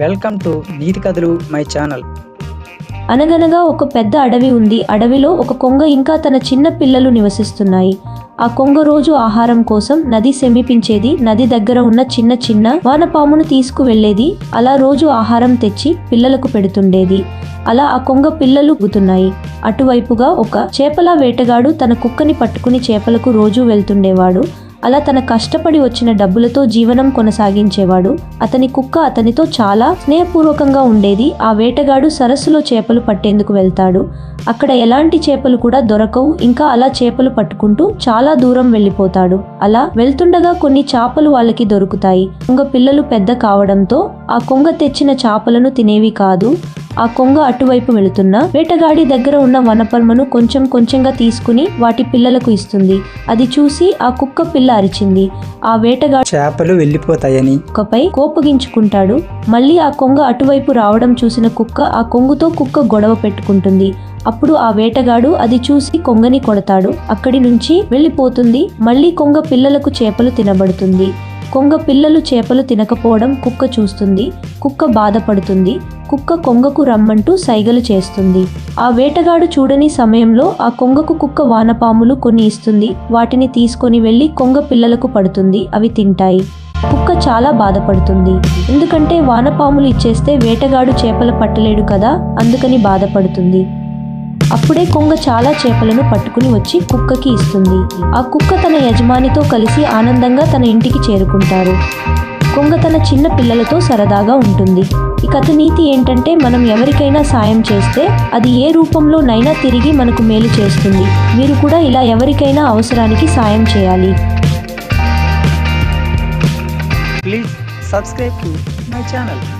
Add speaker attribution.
Speaker 1: Welcome to నీతి కథలు my channel.
Speaker 2: అనగనగా ఒక పెద్ద అడవి ఉంది. అడవిలో ఒక కొంగ ఇంకా తన చిన్న పిల్లలు నివసిస్తున్నాయి. ఆ కొంగ రోజు ఆహారం కోసం నది సమీపించేది. నది దగ్గర ఉన్న చిన్న చిన్న వానపామును తీసుకువెళ్ళేది అలా రోజు ఆహారం తెచ్చి పిల్లలకు పెడుతుండేది. అలా ఆ కొంగ పిల్లలు గుతున్నాయి అటువైపుగా ఒక చేపల వేటగాడు తన కుక్కని పట్టుకుని చేపలకు రోజు వెళ్తుండేవాడు. అలా తన కష్టపడి వచ్చిన డబ్బులతో జీవనం కొనసాగించేవాడు. అతని కుక్క అతనితో చాలా స్నేహపూర్వకంగా ఉండేది. ఆ వేటగాడు సరస్సులో చేపలు పట్టేందుకు వెళ్తాడు. అక్కడ ఎలాంటి చేపలు కూడా దొరకవు. ఇంకా అలా చేపలు పట్టుకుంటూ చాలా దూరం వెళ్ళిపోతాడు. అలా వెళ్తుండగా కొన్ని చేపలు వాళ్ళకి దొరుకుతాయి. కొంగ పిల్లలు పెద్ద కావడంతో ఆ కొంగ తెచ్చిన చేపలను తినేవి కాదు. ఆ కొంగ అటువైపు వెళుతున్న వేటగాడి దగ్గర ఉన్న వనపర్మను కొంచెం కొంచెంగా తీసుకుని వాటి పిల్లలకు ఇస్తుంది. అది చూసి ఆ కుక్క పిల్ల అరిచింది. ఆ వేటగాడు
Speaker 1: చేపలు వెళ్ళిపోతాయని.
Speaker 2: కుక్కపై కోపగించుకుంటాడు. మళ్ళీ ఆ కొంగ అటువైపు రావడం చూసిన కుక్క ఆ కొంగుతో కుక్క గొడవ పెట్టుకుంటుంది. అప్పుడు ఆ వేటగాడు అది చూసి కొంగని కొడతాడు. అక్కడి నుంచి వెళ్ళిపోతుంది. మళ్ళీ కొంగ పిల్లలకు చేపలు తినబడుతుంది. కొంగ పిల్లలు చేపలు తినకపోవడం కుక్క చూస్తుంది కుక్క బాధపడుతుంది కుక్క కొంగకు రమ్మంటూ సైగలు చేస్తుంది. ఆ వేటగాడు చూడని సమయంలో ఆ కొంగకు కుక్క వానపాములు కొన్ని ఇస్తుంది వాటిని తీసుకొని వెళ్ళి కొంగ పిల్లలకు పడుతుంది అవి తింటాయి. కుక్క చాలా బాధపడుతుంది. ఎందుకంటే వానపాములు ఇచ్చేస్తే వేటగాడు చేపలు పట్టలేడు కదా అందుకని బాధపడుతుంది. అప్పుడే కొంగ చాలా చేపలను పట్టుకుని వచ్చి కుక్కకి ఇస్తుంది. ఆ కుక్క తన యజమానితో కలిసి ఆనందంగా తన ఇంటికి చేరుకుంటారు. కొంగ తన చిన్న పిల్లలతో సరదాగా ఉంటుంది. ఈ కథ నీతి ఏంటంటే మనం ఎవరికైనా సాయం చేస్తే అది ఏ రూపంలోనైనా తిరిగి మనకు మేలు చేస్తుంది. మీరు కూడా ఇలా ఎవరికైనా అవసరానికి సాయం చేయాలి.
Speaker 1: Please subscribe to my channel